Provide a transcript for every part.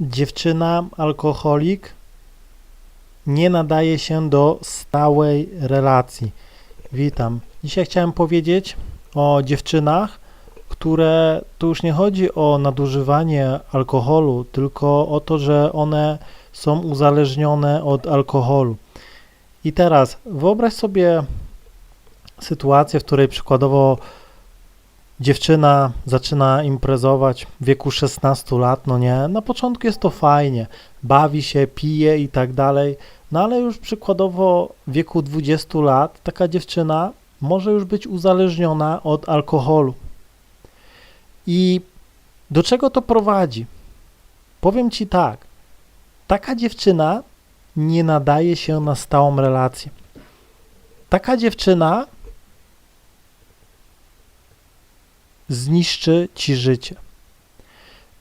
dziewczyna, alkoholik nie nadaje się do stałej relacji. Witam. Dzisiaj chciałem powiedzieć o dziewczynach, które tu już nie chodzi o nadużywanie alkoholu, tylko o to, że one są uzależnione od alkoholu. I teraz wyobraź sobie sytuację, w której przykładowo dziewczyna zaczyna imprezować w wieku 16 lat, no nie, na początku jest to fajnie, bawi się, pije i tak dalej, no ale już przykładowo w wieku 20 lat taka dziewczyna może już być uzależniona od alkoholu. I do czego to prowadzi? Powiem Ci tak, taka dziewczyna nie nadaje się na stałą relację. Taka dziewczyna zniszczy ci życie.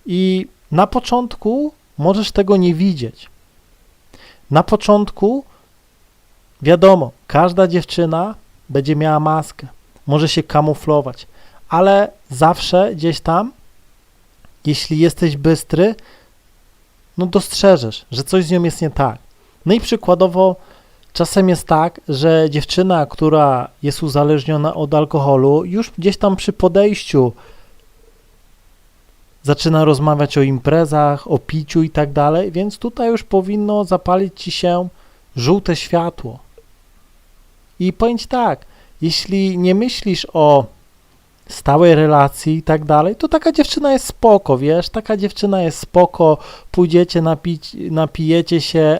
I na początku możesz tego nie widzieć. Na początku, wiadomo, każda dziewczyna będzie miała maskę, może się kamuflować, ale zawsze gdzieś tam, jeśli jesteś bystry, no dostrzeżesz, że coś z nią jest nie tak. No i przykładowo, czasem jest tak, że dziewczyna, która jest uzależniona od alkoholu, już gdzieś tam przy podejściu zaczyna rozmawiać o imprezach, o piciu i tak dalej, więc tutaj już powinno zapalić ci się żółte światło. I powiem tak, jeśli nie myślisz o stałej relacji i tak dalej, to taka dziewczyna jest spoko, wiesz, taka dziewczyna jest spoko, pójdziecie, napić, napijecie się,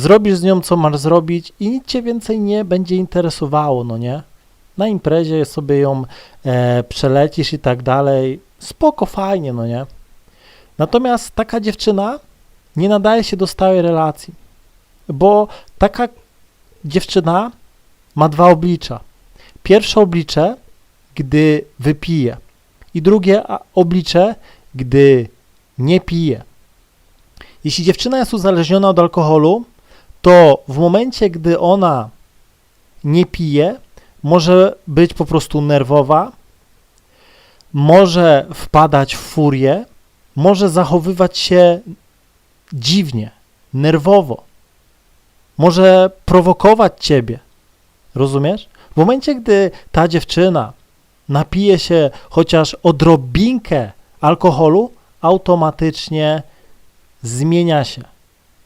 zrobisz z nią, co masz zrobić i nic cię więcej nie będzie interesowało, no nie? Na imprezie sobie ją e, przelecisz i tak dalej, spoko, fajnie, no nie? Natomiast taka dziewczyna nie nadaje się do stałej relacji, bo taka dziewczyna ma dwa oblicza. Pierwsze oblicze, gdy wypije i drugie oblicze, gdy nie pije. Jeśli dziewczyna jest uzależniona od alkoholu, to w momencie, gdy ona nie pije, może być po prostu nerwowa, może wpadać w furię, może zachowywać się dziwnie, nerwowo, może prowokować ciebie. Rozumiesz? W momencie, gdy ta dziewczyna napije się chociaż odrobinkę alkoholu, automatycznie zmienia się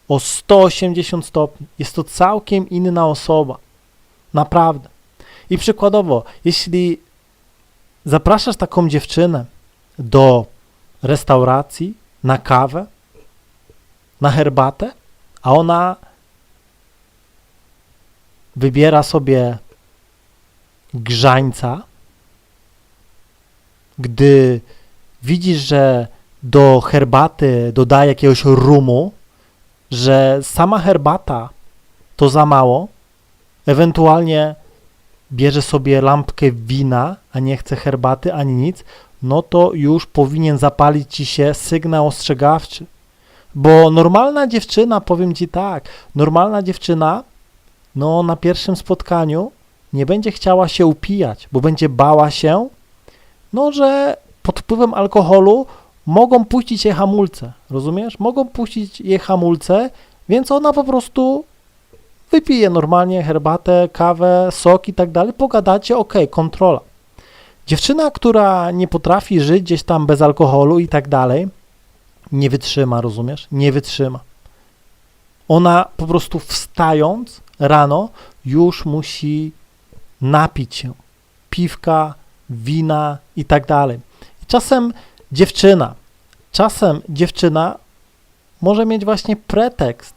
o 180 stopni. Jest to całkiem inna osoba. Naprawdę. I przykładowo, jeśli zapraszasz taką dziewczynę do restauracji na kawę, na herbatę, a ona wybiera sobie grzańca, gdy widzisz, że do herbaty dodaje jakiegoś rumu, że sama herbata to za mało, ewentualnie bierze sobie lampkę wina, a nie chce herbaty ani nic, no to już powinien zapalić ci się sygnał ostrzegawczy. Bo normalna dziewczyna, powiem ci tak, normalna dziewczyna, no na pierwszym spotkaniu nie będzie chciała się upijać, bo będzie bała się, no że pod wpływem alkoholu mogą puścić jej hamulce, rozumiesz? Mogą puścić jej hamulce, więc ona po prostu wypije normalnie herbatę, kawę, sok i tak dalej, pogadacie, ok, kontrola. Dziewczyna, która nie potrafi żyć gdzieś tam bez alkoholu i tak dalej, nie wytrzyma, rozumiesz? Nie wytrzyma. Ona po prostu wstając rano już musi napić się piwka, wina i tak dalej. Czasem dziewczyna, czasem dziewczyna może mieć właśnie pretekst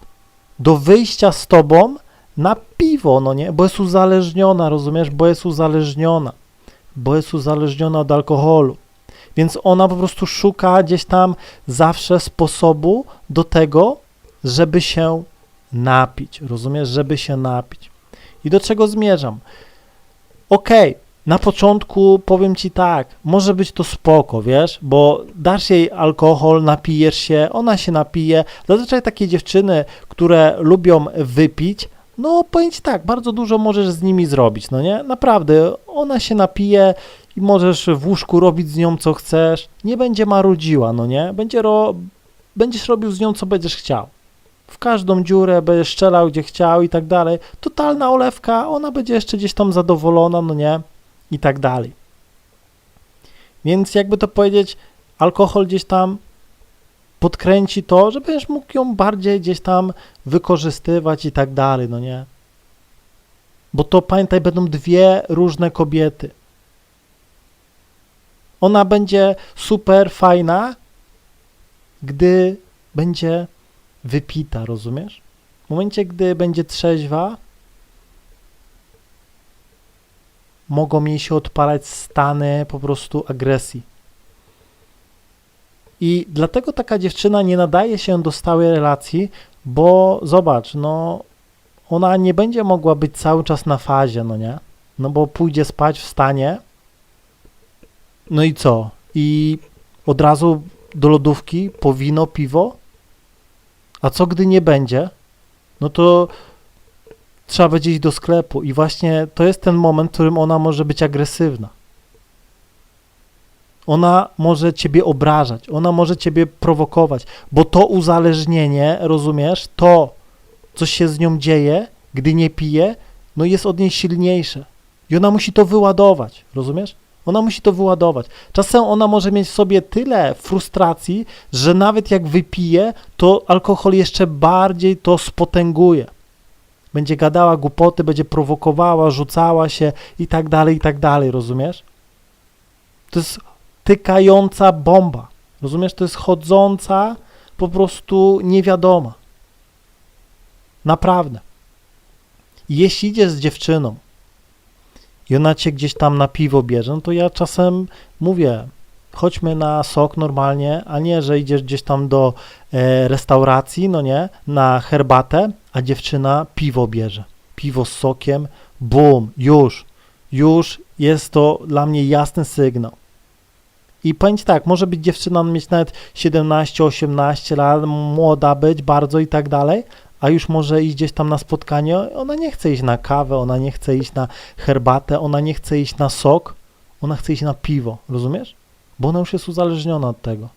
do wyjścia z tobą na piwo, no nie, bo jest uzależniona, rozumiesz, bo jest uzależniona, bo jest uzależniona od alkoholu. Więc ona po prostu szuka gdzieś tam zawsze sposobu do tego, żeby się napić, rozumiesz, żeby się napić. I do czego zmierzam? Okej, na początku powiem ci tak, może być to spoko, wiesz, bo dasz jej alkohol, napijesz się, ona się napije. Zazwyczaj takie dziewczyny, które lubią wypić, no powiem ci tak, bardzo dużo możesz z nimi zrobić, no nie? Naprawdę, ona się napije i możesz w łóżku robić z nią co chcesz, nie będzie marudziła, no nie? Będzie, ro... będziesz robił z nią, co będziesz chciał. W każdą dziurę będziesz strzelał, gdzie chciał i tak dalej. Totalna olewka, ona będzie jeszcze gdzieś tam zadowolona, no nie? I tak dalej. Więc jakby to powiedzieć, alkohol gdzieś tam podkręci to, że będziesz mógł ją bardziej gdzieś tam wykorzystywać i tak dalej, no nie? Bo to pamiętaj, będą dwie różne kobiety. Ona będzie super fajna, gdy będzie wypita, rozumiesz? W momencie, gdy będzie trzeźwa, mogą jej się odpalać stany po prostu agresji. I dlatego taka dziewczyna nie nadaje się do stałej relacji, bo zobacz, no ona nie będzie mogła być cały czas na fazie, no nie? No bo pójdzie spać w stanie. No i co? I od razu do lodówki po wino, piwo? A co gdy nie będzie? No to trzeba będzie iść do sklepu i właśnie to jest ten moment, w którym ona może być agresywna. Ona może ciebie obrażać, ona może ciebie prowokować, bo to uzależnienie, rozumiesz, to, co się z nią dzieje, gdy nie pije, no jest od niej silniejsze. I ona musi to wyładować, rozumiesz? Ona musi to wyładować. Czasem ona może mieć w sobie tyle frustracji, że nawet jak wypije, to alkohol jeszcze bardziej to spotęguje. Będzie gadała głupoty, będzie prowokowała, rzucała się i tak dalej, i tak dalej, rozumiesz? To jest tykająca bomba. Rozumiesz? To jest chodząca, po prostu niewiadoma. Naprawdę. Jeśli idziesz z dziewczyną i ona cię gdzieś tam na piwo bierze, no to ja czasem mówię, chodźmy na sok normalnie, a nie, że idziesz gdzieś tam do e, restauracji, no nie, na herbatę, a dziewczyna piwo bierze. Piwo z sokiem, bum, już, już jest to dla mnie jasny sygnał. I powiem tak, może być dziewczyna mieć nawet 17-18 lat, młoda być bardzo i tak dalej, a już może iść gdzieś tam na spotkanie, ona nie chce iść na kawę, ona nie chce iść na herbatę, ona nie chce iść na sok, ona chce iść na piwo, rozumiesz? Bo ona już jest uzależniona od tego.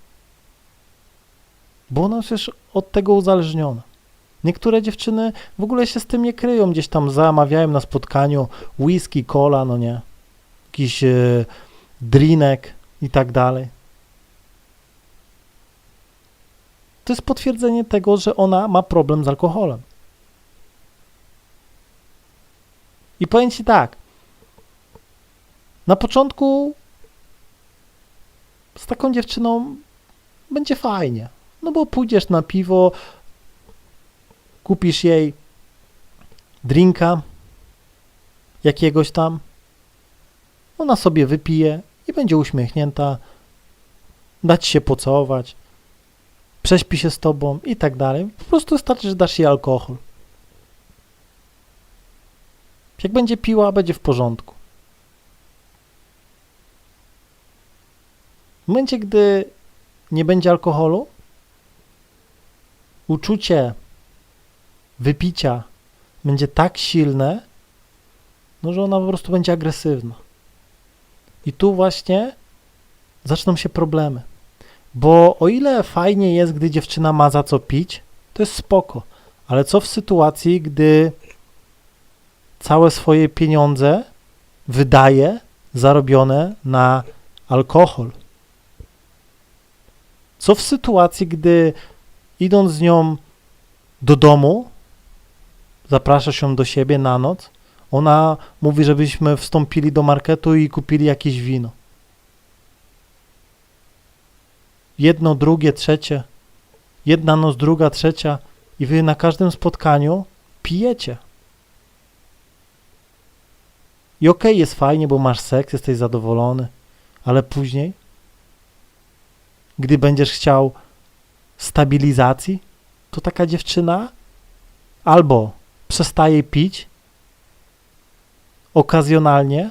Bo ona już jest od tego uzależniona. Niektóre dziewczyny w ogóle się z tym nie kryją, gdzieś tam zamawiają na spotkaniu whisky, cola, no nie, jakiś e, drinek i tak dalej. To jest potwierdzenie tego, że ona ma problem z alkoholem. I powiem Ci tak, na początku z taką dziewczyną będzie fajnie, no bo pójdziesz na piwo, kupisz jej drinka jakiegoś tam, ona sobie wypije i będzie uśmiechnięta, dać się pocałować, prześpi się z tobą i tak dalej. Po prostu wystarczy, że dasz jej alkohol. Jak będzie piła, będzie w porządku. Momencie, gdy nie będzie alkoholu, uczucie wypicia będzie tak silne, no, że ona po prostu będzie agresywna. I tu właśnie zaczną się problemy. Bo o ile fajnie jest, gdy dziewczyna ma za co pić, to jest spoko. Ale co w sytuacji, gdy całe swoje pieniądze wydaje zarobione na alkohol? Co w sytuacji, gdy idąc z nią do domu, zaprasza ją do siebie na noc, ona mówi, żebyśmy wstąpili do marketu i kupili jakieś wino. Jedno, drugie, trzecie. Jedna noc, druga, trzecia. I wy na każdym spotkaniu pijecie. I okej, okay, jest fajnie, bo masz seks, jesteś zadowolony, ale później, gdy będziesz chciał stabilizacji, to taka dziewczyna albo przestaje pić okazjonalnie,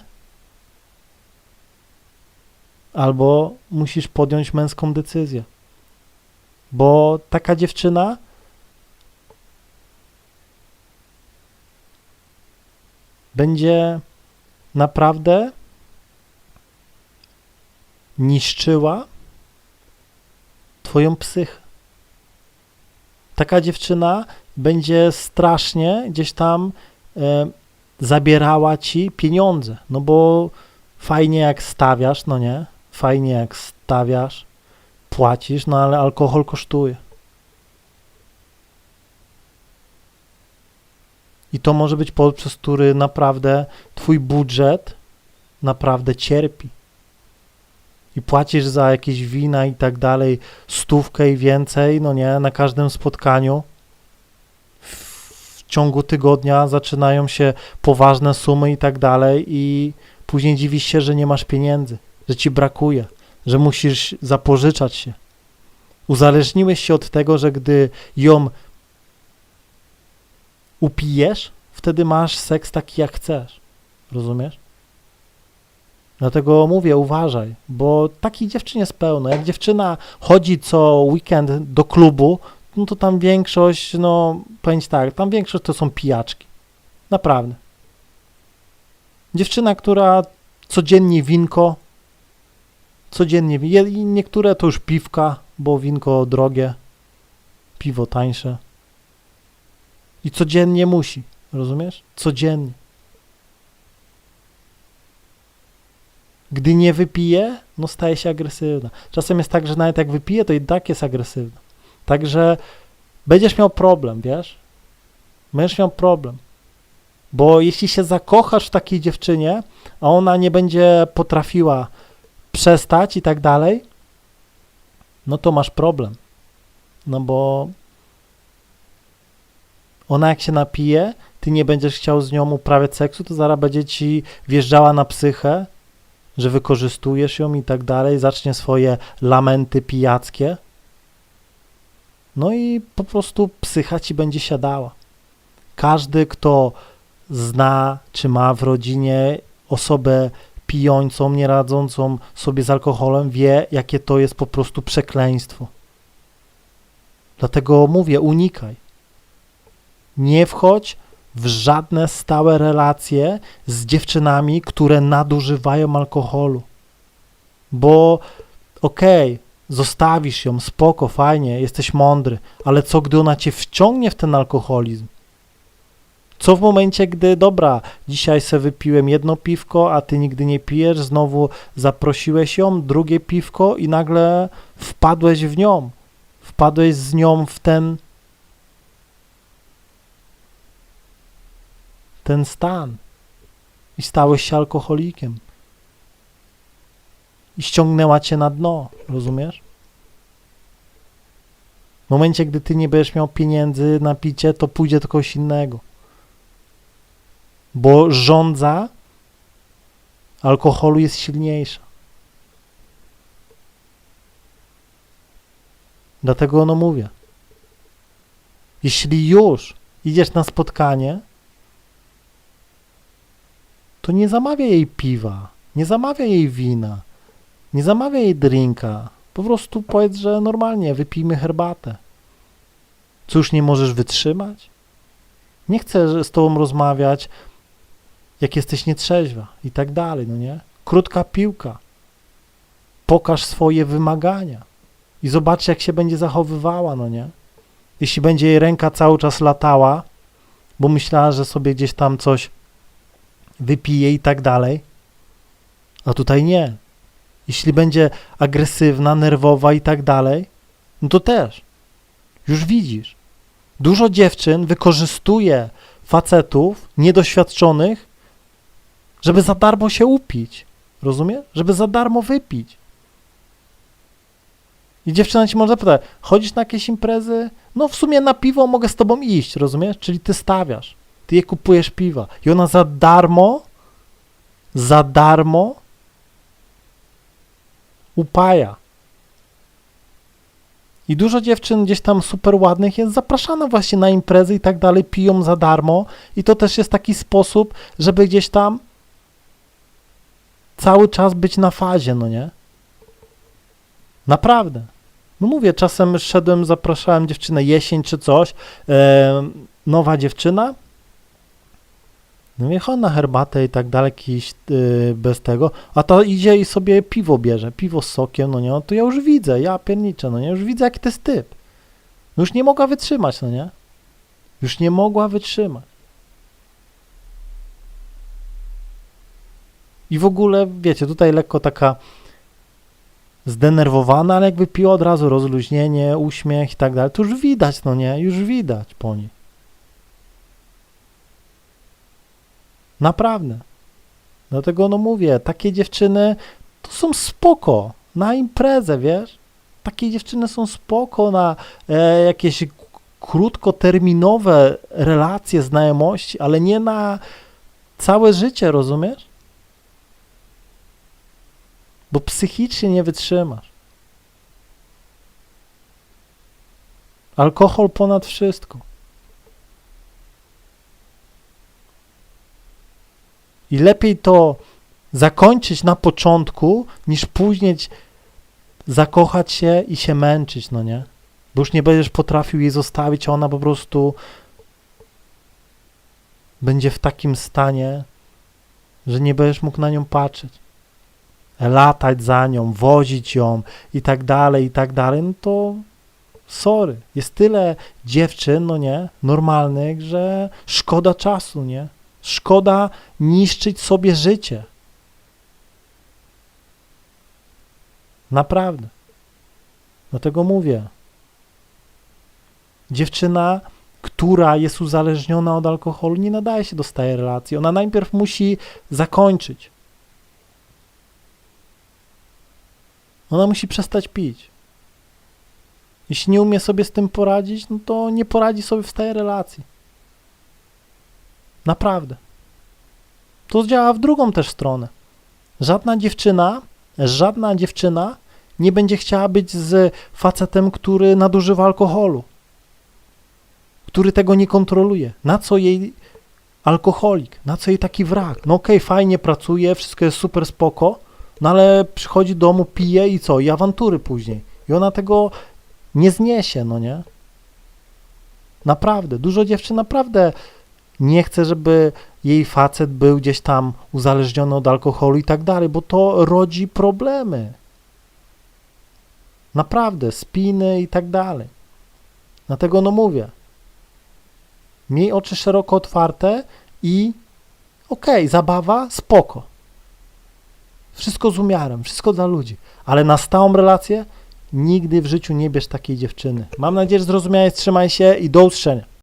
albo musisz podjąć męską decyzję. Bo taka dziewczyna będzie naprawdę niszczyła Twoją psychę. taka dziewczyna będzie strasznie gdzieś tam e, zabierała ci pieniądze, no bo fajnie jak stawiasz, no nie? Fajnie jak stawiasz, płacisz, no ale alkohol kosztuje. I to może być powód, przez który naprawdę twój budżet naprawdę cierpi. I płacisz za jakieś wina i tak dalej stówkę i więcej, no nie, na każdym spotkaniu. W, ciągu tygodnia zaczynają się poważne sumy i tak dalej i później dziwisz się, że nie masz pieniędzy, że ci brakuje, że musisz zapożyczać się. Uzależniłeś się od tego, że gdy ją upijesz, wtedy masz seks taki jak chcesz. Rozumiesz? Dlatego mówię, uważaj, bo takich dziewczyn jest pełno. Jak dziewczyna chodzi co weekend do klubu, no to tam większość, no powiem tak, tam większość to są pijaczki. Naprawdę. Dziewczyna, która codziennie winko, codziennie, niektóre to już piwka, bo winko drogie, piwo tańsze. I codziennie musi, rozumiesz? Codziennie. Gdy nie wypije, no staje się agresywna. Czasem jest tak, że nawet jak wypije, to i tak jest agresywna. Także będziesz miał problem, wiesz? Będziesz miał problem. Bo jeśli się zakochasz w takiej dziewczynie, a ona nie będzie potrafiła przestać i tak dalej, no to masz problem. No bo ona jak się napije, ty nie będziesz chciał z nią uprawiać seksu, to zaraz będzie ci wjeżdżała na psychę, że wykorzystujesz ją i tak dalej, zacznie swoje lamenty pijackie. No i po prostu psycha ci będzie siadała. Każdy, kto zna, czy ma w rodzinie osobę pijącą, nie radzącą sobie z alkoholem, wie, jakie to jest po prostu przekleństwo. Dlatego mówię, unikaj. Nie wchodź w żadne stałe relacje z dziewczynami, które nadużywają alkoholu. Bo okej, zostawisz ją, spoko, fajnie, jesteś mądry, ale co gdy ona cię wciągnie w ten alkoholizm? Co w momencie, gdy dobra, dzisiaj se wypiłem jedno piwko, a ty nigdy nie pijesz, znowu zaprosiłeś ją, drugie piwko i nagle wpadłeś w nią. Wpadłeś z nią w ten ten stan i stałeś się alkoholikiem. I ściągnęła cię na dno, rozumiesz? W momencie, gdy ty nie będziesz miał pieniędzy na picie, to pójdzie do kogoś innego. Bo żądza alkoholu jest silniejsza. Dlatego no mówię. Jeśli już idziesz na spotkanie, to nie zamawia jej piwa, nie zamawia jej wina, nie zamawia jej drinka. Po prostu powiedz, że normalnie wypijmy herbatę. Już nie możesz wytrzymać? Nie chcę z tobą rozmawiać, jak jesteś nietrzeźwa i tak dalej, no nie? Krótka piłka. Pokaż swoje wymagania i zobacz, jak się będzie zachowywała, no nie? Jeśli będzie jej ręka cały czas latała, bo myślała, że sobie gdzieś tam coś wypije i tak dalej, a tutaj nie. Jeśli będzie agresywna, nerwowa i tak dalej, no to też. Już widzisz. Dużo dziewczyn wykorzystuje facetów niedoświadczonych, żeby za darmo się upić. Rozumiesz? Żeby za darmo wypić. I dziewczyna ci może zapytać, chodzisz na jakieś imprezy? No w sumie na piwo mogę z tobą iść, rozumiesz? Czyli ty stawiasz. Ty je kupujesz piwa. I ona za darmo, za darmo upaja. I dużo dziewczyn gdzieś tam super ładnych jest zapraszana właśnie na imprezy i tak dalej, piją za darmo. I to też jest taki sposób, żeby gdzieś tam cały czas być na fazie, no nie? Naprawdę. No mówię, czasem szedłem, zapraszałem dziewczynę jesień czy coś, e, nowa dziewczyna, no chodź na herbatę i tak dalej, jakiś y, bez tego, a to idzie i sobie piwo bierze, piwo z sokiem, no nie, no to ja już widzę, ja pierniczę, no nie, już widzę jaki to jest typ. No już nie mogła wytrzymać, no nie? Już nie mogła wytrzymać. I w ogóle, wiecie, tutaj lekko taka zdenerwowana, ale jakby piła od razu rozluźnienie, uśmiech i tak dalej. To już widać, no nie? Już widać po niej. Naprawdę. Dlatego no mówię, takie dziewczyny to są spoko na imprezę, wiesz? Takie dziewczyny są spoko na e, jakieś krótkoterminowe relacje, znajomości, ale nie na całe życie, rozumiesz? Bo psychicznie nie wytrzymasz. Alkohol ponad wszystko. I lepiej to zakończyć na początku, niż później zakochać się i się męczyć, no nie? Bo już nie będziesz potrafił jej zostawić, a ona po prostu będzie w takim stanie, że nie będziesz mógł na nią patrzeć. Latać za nią, wozić ją i tak dalej, i tak dalej, no to sorry. Jest tyle dziewczyn, no nie, normalnych, że szkoda czasu, nie? Szkoda niszczyć sobie życie. Naprawdę. Dlatego mówię. Dziewczyna, która jest uzależniona od alkoholu, nie nadaje się do stałej relacji. Ona najpierw musi zakończyć. Ona musi przestać pić. Jeśli nie umie sobie z tym poradzić, no to nie poradzi sobie w stałej relacji. Naprawdę. To działa w drugą też stronę. Żadna dziewczyna, żadna dziewczyna nie będzie chciała być z facetem, który nadużywa alkoholu, który tego nie kontroluje. Na co jej alkoholik, na co jej taki wrak? No okej, fajnie pracuje, wszystko jest super spoko, no ale przychodzi do domu, pije i co? I awantury później. I ona tego nie zniesie, no nie? Naprawdę, dużo dziewczyn naprawdę nie chce, żeby jej facet był gdzieś tam uzależniony od alkoholu i tak dalej, bo to rodzi problemy. Naprawdę, spiny i tak dalej. Dlatego no mówię, miej oczy szeroko otwarte i okej, zabawa, spoko. Wszystko z umiarem, wszystko dla ludzi, ale na stałą relację nigdy w życiu nie bierz takiej dziewczyny. Mam nadzieję, że zrozumiałeś, trzymaj się i do usłyszenia.